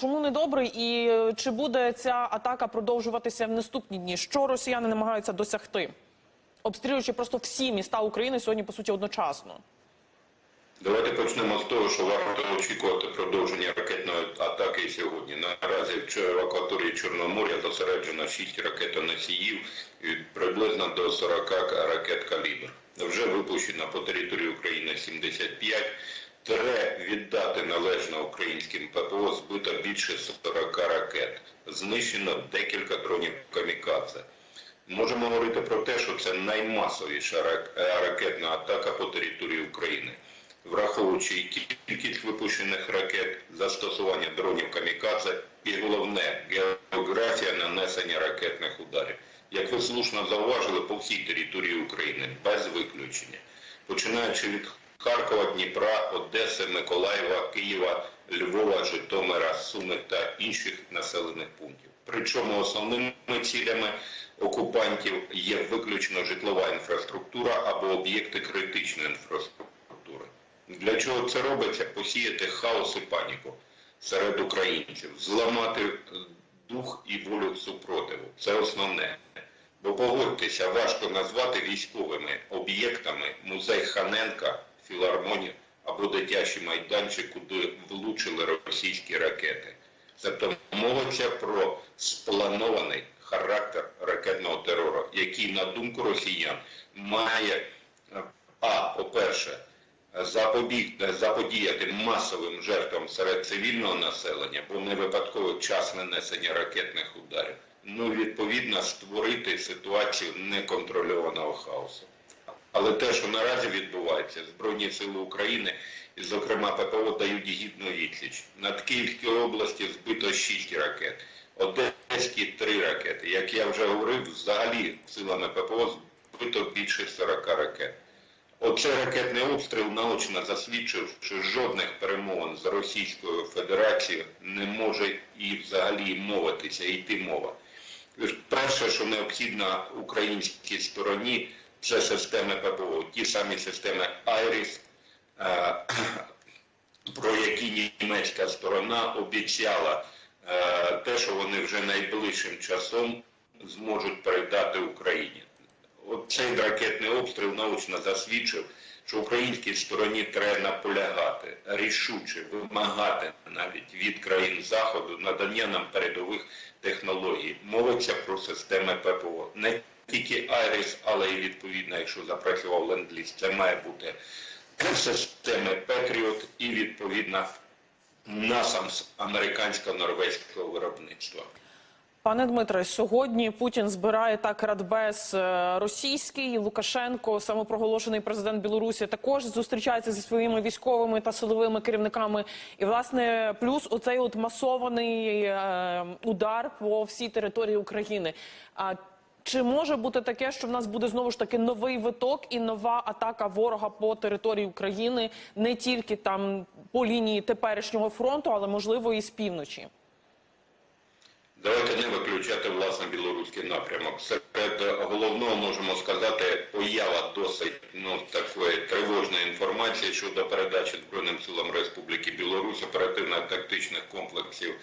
Чому недобрий і е, чи буде ця атака продовжуватися в наступні дні? Що росіяни намагаються досягти, обстрілюючи просто всі міста України сьогодні, по суті, одночасно? Давайте почнемо з того, що варто очікувати продовження ракетної атаки і сьогодні. Наразі в акваторії Чорного моря зосереджено 6 ракетоносіїв і приблизно до 40 ракет калібр. Вже випущено по території України 75. Тре віддати належно українським ППО збито більше 40 ракет. Знищено декілька дронів камікадзе. Можемо говорити про те, що це наймасовіша е, ракетна атака по території України враховуючи кількість випущених ракет, застосування дронів камікадзе і головне географія нанесення ракетних ударів. Як ви слушно зауважили, по всій території України без виключення, починаючи від Харкова, Дніпра, Одеси, Миколаєва, Києва, Львова, Житомира, Суми та інших населених пунктів. Причому основними цілями окупантів є виключно житлова інфраструктура або об'єкти критичної інфраструктури. Для чого це робиться? Посіяти хаос і паніку серед українців, зламати е, дух і волю супротиву. Це основне. Бо погодьтеся, важко назвати військовими об'єктами музей Ханенка, філармонію або дитячий майданчик, куди влучили російські ракети. Тобто мовиться про спланований характер ракетного терору, який, на думку росіян, має а, по-перше, запобіг, заподіяти масовим жертвам серед цивільного населення, бо не випадково час нанесення ракетних ударів. Ну, відповідно, створити ситуацію неконтрольованого хаосу. Але те, що наразі відбувається, Збройні Сили України, і, зокрема ППО, дають гідну відсіч. Над Київською області збито 6 ракет, Одеські 3 ракети. Як я вже говорив, взагалі силами ППО збито більше 40 ракет. Оцей ракетний обстріл наочно засвідчив, що жодних перемовин з Російською Федерацією не може і взагалі мовитися, йти мова. Перше, що необхідно українській стороні, це системи ППО, ті самі системи Айріс, е, про які німецька сторона обіцяла е, те, що вони вже найближчим часом зможуть передати Україні. От цей ракетний обстріл наочно засвідчив, що українській стороні треба наполягати, рішуче вимагати навіть від країн Заходу надання нам передових технологій. Мовиться про системи ППО. Не тільки Айріс, але й відповідно, якщо запрацював ленд-ліз, це має бути системи Петріот і відповідно насамс американсько-норвезького виробництва. Пане Дмитре, сьогодні Путін збирає так радбез е, російський. Лукашенко, самопроголошений президент Білорусі, також зустрічається зі своїми військовими та силовими керівниками. І власне плюс оцей от масований е, удар по всій території України. Чи може бути таке, що в нас буде знову ж таки новий виток і нова атака ворога по території України, не тільки там по лінії теперішнього фронту, але можливо і з півночі? Давайте не виключати власне білоруський напрямок. Серед головного можемо сказати поява досить ну такої тривожної інформації щодо передачі Збройним силам Республіки Білорусь оперативно-тактичних комплексів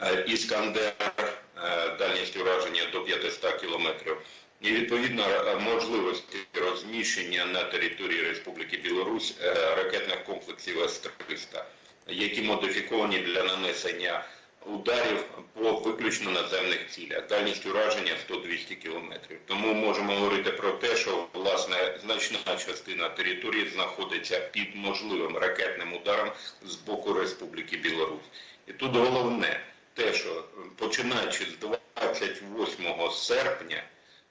е, Іскандер е, дальністю ураження до 500 кілометрів. І відповідно е, можливості розміщення на території Республіки Білорусь ракетних комплексів С-300, які модифіковані для нанесення ударів по виключно наземних цілях. Дальність ураження 100-200 кілометрів. Тому можемо говорити про те, що власне значна частина території знаходиться під можливим ракетним ударом з боку Республіки Білорусь. І тут головне те, що починаючи з 28 серпня.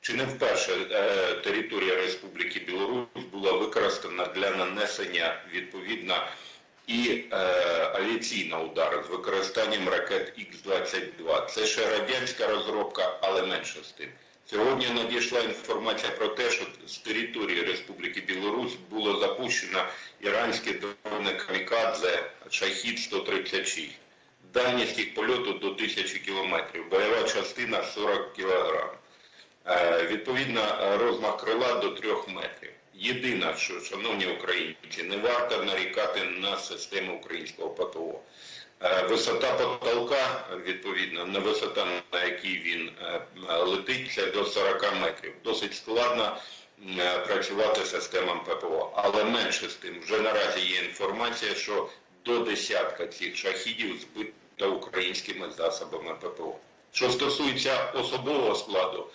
Чи не вперше е, територія Республіки Білорусь була використана для нанесення відповідно і е, авіаційного удару з використанням ракет Х-22. Це ще радянська розробка, але менше з тим. Сьогодні надійшла інформація про те, що з території Республіки Білорусь було запущено іранське дрони Камікадзе Шахід-136. Дальність їх польоту до 1000 кілометрів, бойова частина 40 кілограм. Е, Відповідно, розмах крила до 3 метрів. Єдине, що, шановні українці, не варто нарікати на систему українського ПТО. Е, Висота потолка, відповідно, на висота, на якій він е, летить, це до 40 метрів. Досить складно працювати системам ППО. Але менше з тим, вже наразі є інформація, що до десятка цих шахідів збито українськими засобами ППО. Що стосується особового складу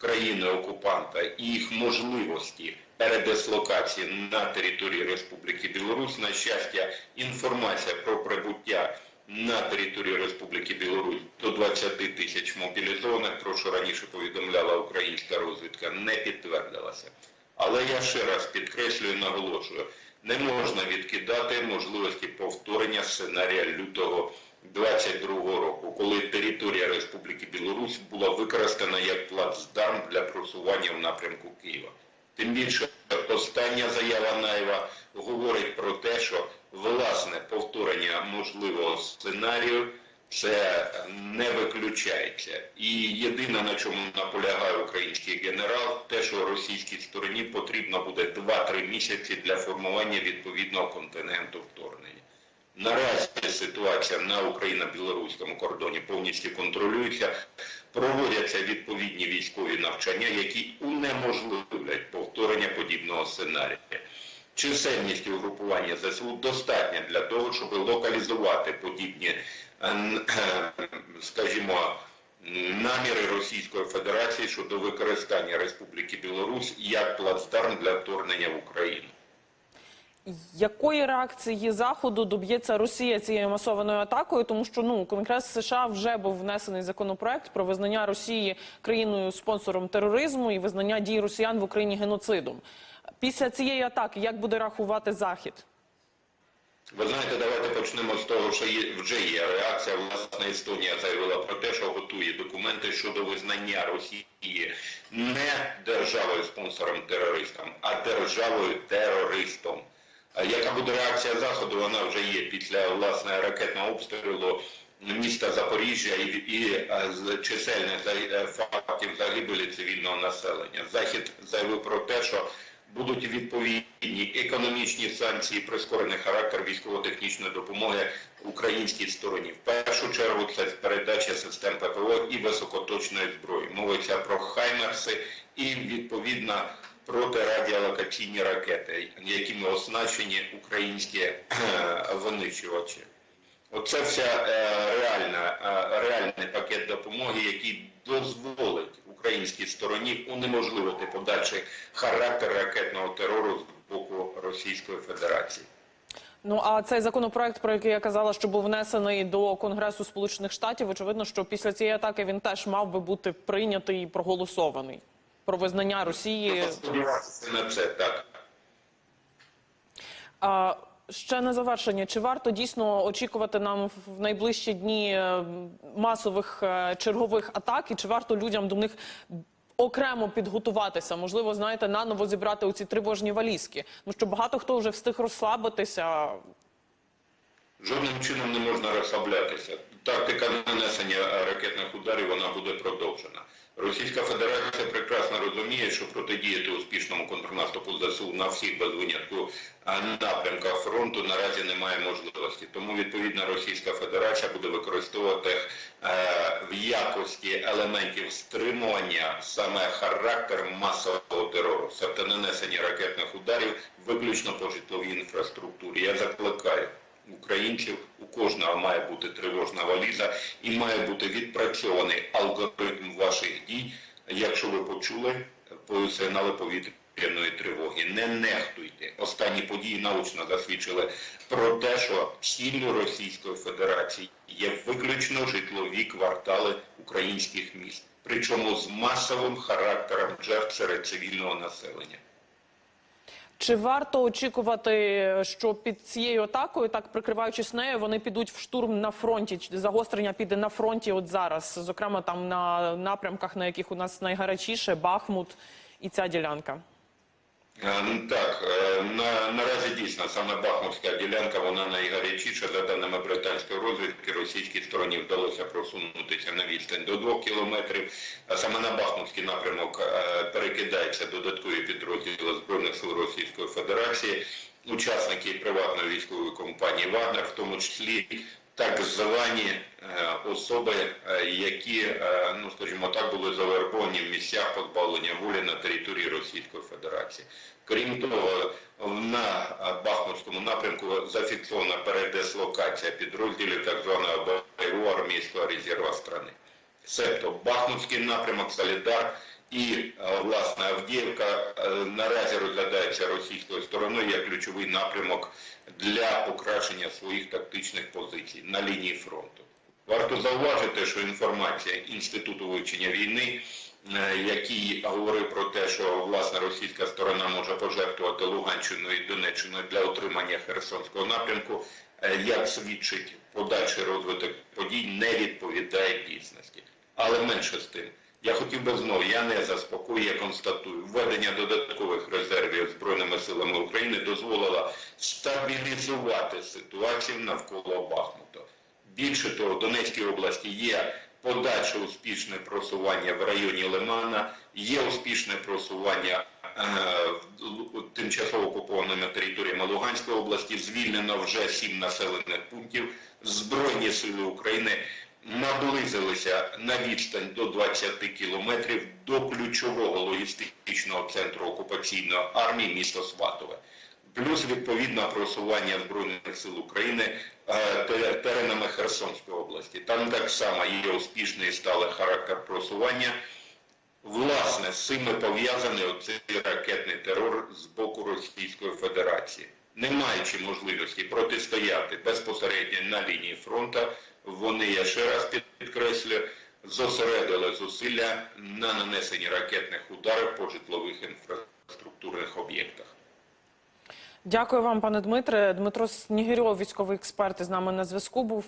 країни-окупанта і їх можливості передислокації на території Республіки Білорусь, на щастя, інформація про прибуття на територію Республіки Білорусь до 20 тисяч мобілізованих, про що раніше повідомляла українська розвідка, не підтвердилася. Але я ще раз підкреслюю, наголошую, не можна відкидати можливості повторення сценарія лютого 22 року, коли територія Республіки Білорусь була використана як плацдарм для просування в напрямку Києва. Тим більше остання заява Наєва говорить про те, що власне повторення можливого сценарію це не виключається. І єдине, на чому наполягає український генерал, те, що російській стороні потрібно буде 2-3 місяці для формування відповідного континенту вторгнення. Наразі ситуація на Україно-білоруському кордоні повністю контролюється. Проводяться відповідні військові навчання, які унеможливлять повторення подібного сценарія. Чисельність угрупування ЗСУ достатня для того, щоб локалізувати подібні, е, е, скажімо, наміри Російської Федерації щодо використання Республіки Білорусь як плацдарм для вторгнення в Україну. Якої реакції заходу доб'ється Росія цією масованою атакою? Тому що ну Конгрес США вже був внесений законопроект про визнання Росії країною спонсором тероризму і визнання дій Росіян в Україні геноцидом. Після цієї атаки як буде рахувати Захід? Ви знаєте, давайте почнемо з того, що є, вже є реакція. Власне, Естонія заявила про те, що готує документи щодо визнання Росії не державою спонсором терористам, а державою терористом. А Яка буде реакція Заходу? Вона вже є після власне ракетного обстрілу міста Запоріжжя і, і е, чисельних е, фактів загибелі цивільного населення. Захід заявив про те, що будуть відповідні економічні санкції, прискорений характер військово-технічної допомоги українській стороні. В першу чергу це передача систем ППО і високоточної зброї. Мовиться про хаймерси і відповідно протирадіолокаційні ракети, якими оснащені українські е, винищувачі. Оце вся е, реальна, е, реальний пакет допомоги, який дозволить українській стороні унеможливити подальший характер ракетного терору з боку Російської Федерації. Ну а цей законопроект, про який я казала, що був внесений до Конгресу Сполучених Штатів, очевидно, що після цієї атаки він теж мав би бути прийнятий і проголосований про визнання Росії. Сподіватися на це так. А ще на завершення, чи варто дійсно очікувати нам в найближчі дні е, масових е, чергових атак, і чи варто людям до них окремо підготуватися? Можливо, знаєте, наново зібрати оці тривожні валізки? Тому що багато хто вже встиг розслабитися. Жодним чином не можна розслаблятися. Тактика нанесення ракетних ударів вона буде продовжена. Російська Федерація прекрасно розуміє, що протидіяти успішному контрнаступу ЗСУ на всіх без винятку напрямках фронту наразі немає можливості. Тому відповідно Російська Федерація буде використовувати е, в якості елементів стримування саме характер масового терору, тобто нанесення ракетних ударів виключно по житловій інфраструктурі. Я закликаю українців, у кожного має бути тривожна валіза і має бути відпрацьований алгоритм ваших дій, якщо ви почули по сигнали повітряної тривоги. Не нехтуйте. Останні події научно засвідчили про те, що ціллю Російської Федерації є виключно житлові квартали українських міст, причому з масовим характером жертв серед цивільного населення. Чи варто очікувати, що під цією атакою, так прикриваючись нею, вони підуть в штурм на фронті? Загострення піде на фронті от зараз, зокрема там на напрямках, на яких у нас найгарячіше Бахмут і ця ділянка. Е, ну, Так, е, на, наразі дійсно саме Бахмутська ділянка, вона найгарячіша. За даними британської розвідки, російській стороні вдалося просунутися на відстань до двох кілометрів. А саме на Бахмутський напрямок е, перекидаються додаткові підрозділи Збройних сил Російської Федерації, учасники приватної військової компанії Вагнер, в тому числі так звані е, особи, е, які, е, ну скажімо так, були завербовані в місцях позбавлення волі на території Російської Федерації. Крім того, на Бахмутському напрямку зафіксована передислокація підрозділів так званого бойового армійського резерву страни. Себто Бахмутський напрямок, Солідар і е, власне Авдіївка е, наразі розглядається російською стороною як ключовий напрямок для покращення своїх тактичних позицій на лінії фронту. Варто зауважити, що інформація Інституту вивчення війни, е, який говорив про те, що власне російська сторона може пожертвувати Луганщиною і Донеччиною для отримання Херсонського напрямку, як свідчить подальший розвиток подій, не відповідає дійсності. Але менше з тим. Я хотів би знову, я не заспокою, я констатую, введення додаткових резервів Збройними силами України дозволило стабілізувати ситуацію навколо Бахмута. Більше того, в Донецькій області є подальше успішне просування в районі Лимана, є успішне просування е, тимчасово окупованими територіями Луганської області, звільнено вже сім населених пунктів. Збройні сили України наблизилися на відстань до 20 кілометрів до ключового логістичного центру окупаційної армії місто Сватове. Плюс відповідне просування Збройних сил України е, теренами Херсонської області. Там так само є успішний і сталий характер просування. Власне, з цим пов'язаний оцей ракетний терор з боку Російської Федерації. Не маючи можливості протистояти безпосередньо на лінії фронту, вони, я ще раз підкреслю, зосередили зусилля на нанесенні ракетних ударів по житлових інфраструктурних об'єктах. Дякую вам, пане Дмитре. Дмитро Снігирьов, військовий експерт, із нами на зв'язку був.